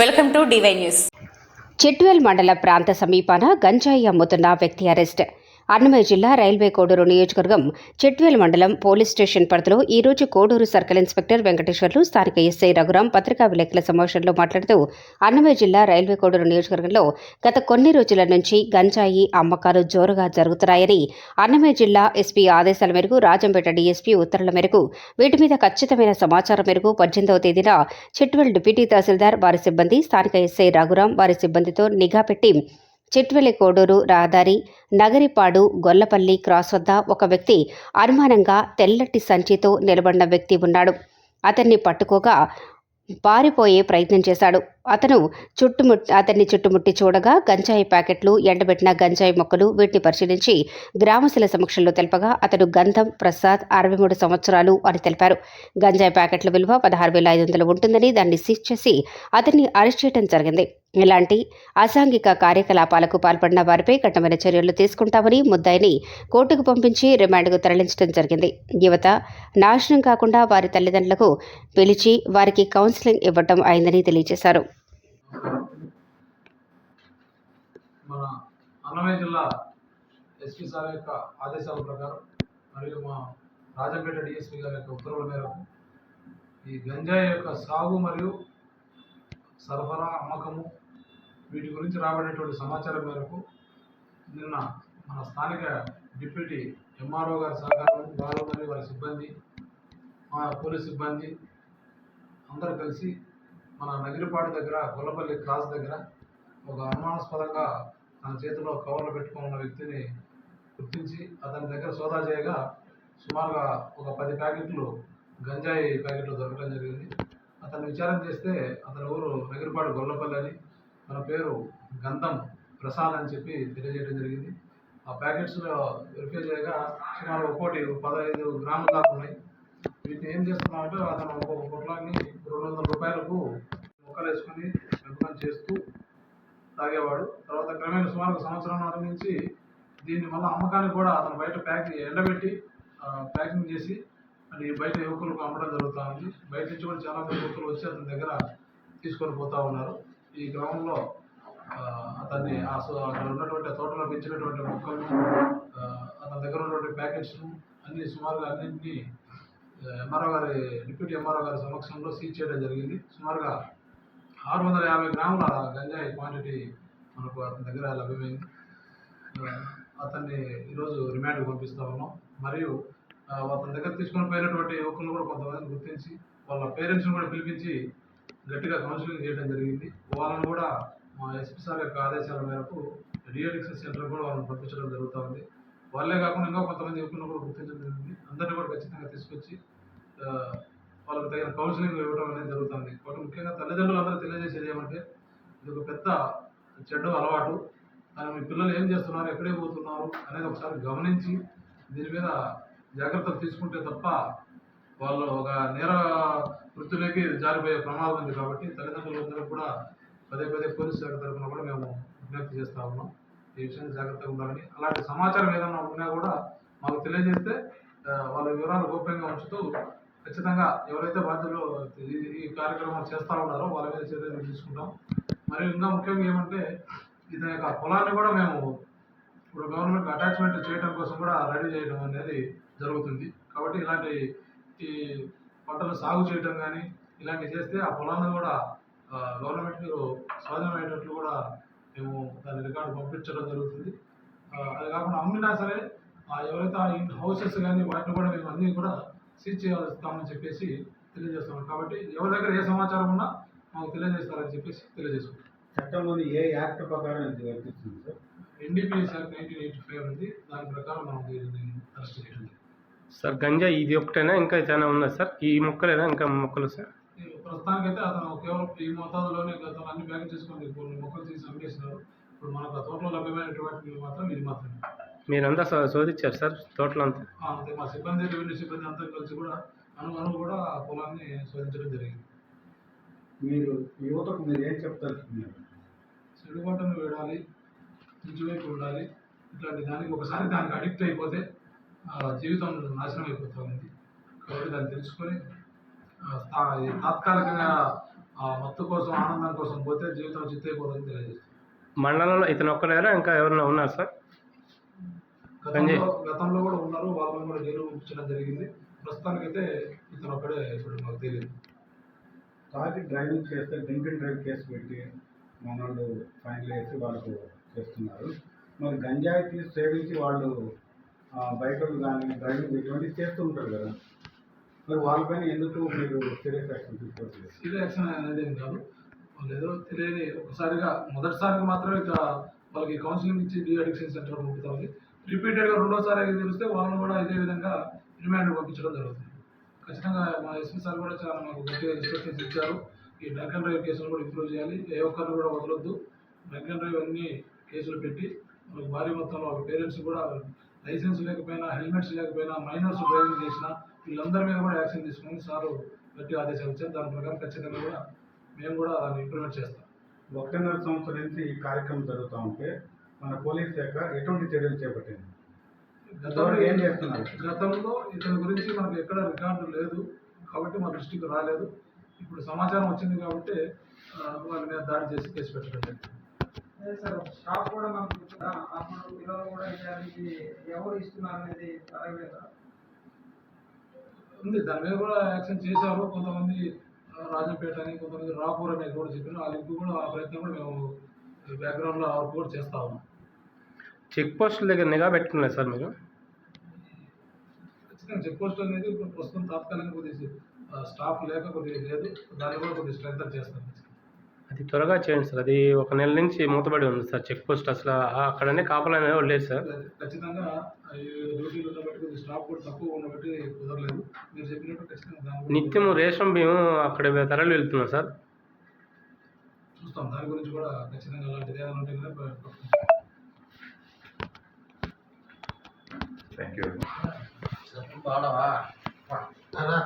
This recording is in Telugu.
Welcome to DY news. Chetwel మండల ప్రాంత సమీపాన గంజాయి అమ్ముతున్న వ్యక్తి అరెస్ట్. అన్నమయ్య జిల్లా రైల్వే కోడూరు నియోజకవర్గం చెట్వేల్ మండలం పోలీస్ స్టేషన్ పరిధిలో ఈ రోజు కోడూరు సర్కిల్ ఇన్స్పెక్టర్ వెంకటేశ్వర్లు స్థానిక ఎస్ఐ రఘురాం పత్రికా విలేకరుల సమావేశంలో మాట్లాడుతూ అన్నమయ్య జిల్లా రైల్వే కోడూరు నియోజకవర్గంలో గత కొన్ని రోజుల నుంచి గంజాయి అమ్మకాలు జోరుగా జరుగుతున్నాయని అన్నమయ్య జిల్లా ఎస్పీ ఆదేశాల మేరకు రాజంపేట డీఎస్పీ ఉత్తర్వుల మేరకు వీటి మీద ఖచ్చితమైన సమాచారం మేరకు పద్దెనిమిదవ తేదీన చెట్వేల్ డిప్యూటీ తహసీల్దార్ వారి సిబ్బంది స్థానిక ఎస్ఐ రఘురాం వారి సిబ్బందితో నిఘా పెట్టి చిట్వెలి కోడూరు రహదారి నగరిపాడు గొల్లపల్లి క్రాస్ వద్ద ఒక వ్యక్తి అనుమానంగా తెల్లటి సంచితో నిలబడిన వ్యక్తి ఉన్నాడు. అతన్ని పట్టుకోగా పారిపోయే ప్రయత్నం చేశాడు. అతను చుట్టుముట్ అతన్ని చుట్టుముట్టి చూడగా గంజాయి ప్యాకెట్లు ఎండబెట్టిన గంజాయి మొక్కలు వీటిని పరిశీలించి గ్రామస్తుల సమక్షంలో తెలపగా అతడు గంధం ప్రసాద్ అరవై మూడు సంవత్సరాలు అని తెలిపారు. గంజాయి ప్యాకెట్ల విలువ పదహారు వేల ఐదు వందలు ఉంటుందని దాన్ని సీజ్ చేసి అతన్ని అరెస్ట్ చేయడం జరిగింది. ఇలాంటి అసాంఘిక కార్యకలాపాలకు పాల్పడిన వారిపై కఠినమైన చర్యలు తీసుకుంటామని ముద్దాయిని కోర్టుకు పంపించి రిమాండ్కు తరలించడం జరిగింది. యువత నాశనం కాకుండా వారి తల్లిదండ్రులకు పిలిచి వారికి కౌన్సిలింగ్ ఇవ్వటం అయిందని తెలియజేశారు. మన అన్నమయ్య జిల్లా ఎస్పీ సార్ యొక్క ఆదేశాల ప్రకారం మరియు మా రాజంపేట డిఎస్పీ గారి యొక్క ఉత్తర్వుల మేరకు ఈ గంజాయి యొక్క సాగు మరియు సరఫరా అమ్మకము వీటి గురించి రాబడేటువంటి సమాచారం మేరకు నిన్న మన స్థానిక డిప్యూటీ ఎంఆర్ఓ గారి సహకారం వారు మరియు వారి సిబ్బంది మా పోలీస్ సిబ్బంది అందరూ కలిసి మన నగిరిపాడు దగ్గర గొల్లపల్లి క్రాస్ దగ్గర ఒక అనుమానాస్పదంగా తన చేతిలో కవర్లు పెట్టుకున్న వ్యక్తిని గుర్తించి అతని దగ్గర సోదా చేయగా సుమారుగా ఒక పది ప్యాకెట్లు గంజాయి ప్యాకెట్లు దొరకడం జరిగింది. అతను విచారం చేస్తే అతని ఊరు నగిరిపాడు గొల్లపల్లి అని తన పేరు గంధం ప్రసాద్ అని చెప్పి తెలియజేయడం జరిగింది. ఆ ప్యాకెట్స్లో వెరిఫై చేయగా సుమారు ఒక్కోటి పదహైదు గ్రాముల దాకా ఉన్నాయి. వీటిని ఏం చేస్తున్నామంటే అతను ఒక్కొక్క పొట్లాన్ని రెండు వందల రూపాయలకు మొక్కలు వేసుకొని పెంపకం చేస్తూ తాగేవాడు. తర్వాత క్రమేణ సుమారు ఒక సంవత్సరం నుంచి దీన్ని మళ్ళీ అమ్మకానికి కూడా అతను బయట ప్యాక్ ఎండబెట్టి ప్యాకింగ్ చేసి అది బయట యువకులకు అమ్మడం జరుగుతూ ఉంది బయట నుంచి కూడా చాలా మంది యువకులు వచ్చి అతని దగ్గర తీసుకొని పోతా ఉన్నారు. ఈ క్రమంలో అతన్ని అక్కడ ఉన్నటువంటి తోటలో పెంచినటువంటి మొక్కలను అతని దగ్గర ఉన్నటువంటి ప్యాకెట్స్ను అన్ని సుమారుగా అన్నింటినీ ఎంఆర్ఓ గారి డిప్యూటీ ఎంఆర్ఓ గారి సమక్షంలో సీజ్ చేయడం జరిగింది. సుమారుగా ఆరు వందల యాభై గ్రాముల గంజాయి క్వాంటిటీ మనకు అతని దగ్గర లభ్యమైంది. అతన్ని ఈరోజు రిమాండ్కి పంపిస్తా ఉన్నాం. మరియు అతని దగ్గర తీసుకొని పోయినటువంటి యువకులను కూడా కొంతమందిని గుర్తించి వాళ్ళ పేరెంట్స్ని కూడా పిలిపించి గట్టిగా కౌన్సిలింగ్ చేయడం జరిగింది. వాళ్ళని కూడా మా ఎస్పీ సార్ యొక్క ఆదేశాల మేరకు డిఎడిక్షన్ సెంటర్ కూడా వాళ్ళని పంపించడం జరుగుతూ ఉంది. వాళ్ళే కాకుండా ఇంకా కొంతమంది యువకులను కూడా గుర్తించడం జరిగింది అందరినీ కూడా ఖచ్చితంగా తీసుకొచ్చి వాళ్ళకి తగిన కౌన్సిలింగ్ ఇవ్వడం అనేది జరుగుతుంది. కాబట్టి ముఖ్యంగా తల్లిదండ్రులు అందరూ తెలియజేసేది ఏమంటే ఇది ఒక పెద్ద చెడ్డ అలవాటు. దాని మీ పిల్లలు ఏం చేస్తున్నారు ఎక్కడే పోతున్నారు అనేది ఒకసారి గమనించి దీని మీద జాగ్రత్తలు తీసుకుంటే తప్ప వాళ్ళు ఒక నేర వృత్తిలోకి జారిపోయే ప్రమాదం ఉంది. కాబట్టి తల్లిదండ్రులందరూ కూడా పదే పదే పోలీస్ శాఖ తరఫున కూడా మేము విజ్ఞప్తి చేస్తా ఉన్నాం. ఈ విషయం జాగ్రత్తగా ఉండాలని అలాంటి సమాచారం ఏదైనా ఉన్నా కూడా మాకు తెలియజేస్తే వాళ్ళ వివరాలు గోప్యంగా ఉంచుతూ ఖచ్చితంగా ఎవరైతే బాధ్యులు ఈ- ఈ కార్యక్రమం చేస్తూ ఉన్నారో వాళ్ళ మీద చర్యలు తీసుకుంటాం. మరియు ఇంకా ముఖ్యంగా ఏమంటే ఇతని యొక్క పొలాన్ని కూడా మేము ఇప్పుడు గవర్నమెంట్ అటాచ్మెంట్ చేయడం కోసం కూడా రెడీ చేయడం అనేది జరుగుతుంది. కాబట్టి ఇలాంటి ఈ పంటలు సాగు చేయడం కానీ ఇలాంటివి చేస్తే ఆ పొలాన్ని కూడా గవర్నమెంట్ గవర్నమెంట్కి స్వాధీనమయ్యేటట్లు కూడా మేము దాని రికార్డు పంపించడం జరుగుతుంది. అది కాకుండా అమ్మినా సరే ఎవరైతే ఆ ఇంటి హౌసెస్ కానీ వాటిని కూడా మేము అన్నీ కూడా సీజ్ చేస్తామని చెప్పేసి తెలియజేస్తున్నాం. కాబట్టి ఎవరి దగ్గర ఏ సమాచారం ఉన్నా మాకు తెలియజేస్తారని చెప్పేసి తెలియజేసుకుంటాం చట్టంలోని ఏ యాక్ట్ ప్రకారం ఇది వర్తిస్తుంది sir? NDPS act nineteen eighty five ఉంది. దాని ప్రకారం మనం దీనిని అరెస్ట్ చేయడం సార్ గంజా ఇది ఒకటేనా ఇంకా చాలా ఉందా సార్? ఈ మొక్కలేనా? ఇంకా మొక్కలు సార్? ప్రస్తుతానికైతే అతను కేవలం ఈ మోతాదులోనే గతంలో అన్ని బ్యాగ్ చేసుకొని కొన్ని మొక్కలు తీసి అమ్మేసినారు ఇప్పుడు మనకు ఆ తోటలో లభ్యమైనటువంటి మాత్రం ఇది మాత్రమే. మీరంతా శోధించారు సార్ తోటలో అంతా ఆ, అంతే మా సిబ్బంది రెవెన్యూ సిబ్బంది అంతా కలిసి కూడా అను అను కూడా ఆ పొలాన్ని శోధించడం జరిగింది. మీరు యువతకు మీరు ఏం చెప్తారు? చెడుబాటును వేడాలి ఇంచువైపు ఉండాలి ఇట్లాంటి దానికి ఒకసారి దానికి అడిక్ట్ అయిపోతే ఆ, జీవితం నాశనం అయిపోతూ ఉంది కాబట్టి దాన్ని తెలుసుకొని తాత్కాలికంగా ఆ మత్తు కోసం ఆనందం కోసం పోతే జీవితం చిత్తైపోతుందని తెలియజేస్తుంది. మండలంలో ఇతను ఒక్కలేరా ఇంకా ఎవరైనా ఉన్నారు సార్? గతంలో గతంలో కూడా ఉన్నారు. వాళ్ళని కూడా ఉంచడం జరిగింది. ప్రస్తుతానికైతే ఇతను ఒక్కడే ఇప్పుడు మాకు తెలియదు. తాగి డ్రైవింగ్ చేస్తే డ్రింక్ అండ్ డ్రైవ్ కేసు పెట్టి మన వాళ్ళు ఫైన్లు వేసి వాళ్ళకు చేస్తున్నారు. మరి గంజాయి తీసి సేవించి వాళ్ళు ఆ, బైకులు కానీ డ్రైవింగ్ ఇటువంటివి చేస్తూ ఉంటారు కదా. మరి వాళ్ళపైన ఎందుకు మీరు సీరియస్ యాక్షన్ తీసుకోవట్లేదు? సీరియస్ యాక్షన్ అనేది ఏం కాదు. వాళ్ళు ఏదో తెలియని ఒకసారిగా మొదటిసారిగా మాత్రమే ఇక వాళ్ళకి కౌన్సిలింగ్ ఇచ్చి డీ అడిక్షన్ సెంటర్ పంపుతుంది రిపీటెడ్గా రెండోసారి అయితే తెలిస్తే వాళ్ళని కూడా ఇదే విధంగా రిమాండ్ పంపించడం జరుగుతుంది. ఖచ్చితంగా మా ఎస్పీ సార్ కూడా చాలా మాకు గట్టిగా ఇన్స్ట్రక్షన్స్ ఇచ్చారు. ఈ డ్రగ్ అండ్ డ్రైవ్ కేసులు కూడా ఇంప్రూవ్ చేయాలి. ఏ ఒక్కరిని కూడా వదలొద్దు. డ్రగ్ అండ్ డ్రైవ్ అన్ని కేసులు పెట్టి వాళ్ళకి భారీ మొత్తంలో వాళ్ళ పేరెంట్స్ కూడా లైసెన్స్ లేకపోయినా హెల్మెట్స్ లేకపోయినా మైనర్స్ డ్రైవింగ్ చేసినా వీళ్ళందరి మీద కూడా యాక్షన్ తీసుకుని సారు గట్టి ఆదేశాలు ఇచ్చారు. దాని ప్రకారం ఖచ్చితంగా కూడా మేము కూడా దాన్ని ఇంప్లిమెంట్ చేస్తాం. ఒకటిన్నర సంవత్సరం నుంచి ఈ కార్యక్రమం జరుగుతూ ఉంటే మన పోలీస్ శాఖ ఎటువంటి చర్యలు చేపట్టింది? గతంలో ఏం చేస్తున్నారు? గతంలో ఇతని గురించి మనకు ఎక్కడ రికార్డు లేదు కాబట్టి మా దృష్టికి రాలేదు. ఇప్పుడు సమాచారం వచ్చింది కాబట్టి వాళ్ళ మీద దాడి చేసి కేసు పెట్టడం జరిగింది. కూడా మనకు కూడా ఎవరు ఇస్తున్నారు అనేది ఉంది. దాని మీద కూడా యాక్షన్ చేశారు. కొంతమంది రాజంపేట అని కొంతమంది రాపూర్ అనేది కూడా చెప్పారు ఆ లింక్ కూడా ఆ ప్రయత్నం కూడా మేము బ్యాక్గ్రౌండ్లో కూడా చేస్తా ఉన్నాం. చెక్ పోస్టుల దగ్గర నిఘా పెట్టుకున్నారు సార్ మీరు? ఖచ్చితంగా చెక్ పోస్ట్ అనేది ఇప్పుడు ప్రస్తుతం తాత్కాలికంగా కొద్దిగా స్టాఫ్ లేక కొద్దిగా లేదు. దాన్ని కూడా కొద్దిగా స్ట్రెంగ్ చేస్తాం. అది త్వరగా చేయండి సార్. అది ఒక నెల నుంచి మూతపడి ఉంది సార్ చెక్ పోస్ట్ అసలు. అక్కడనే కాపలా అనేది లేదు సార్ ఖచ్చితంగా నిత్యం రేషన్ బియ్యం అక్కడ తరలి వెళ్తున్నాం సార్. చూస్తాం. దాని గురించి కూడా ఖచ్చితంగా అలాంటిది ఏదైనా ఉంటే కనుక థ్యాంక్ యూ అలా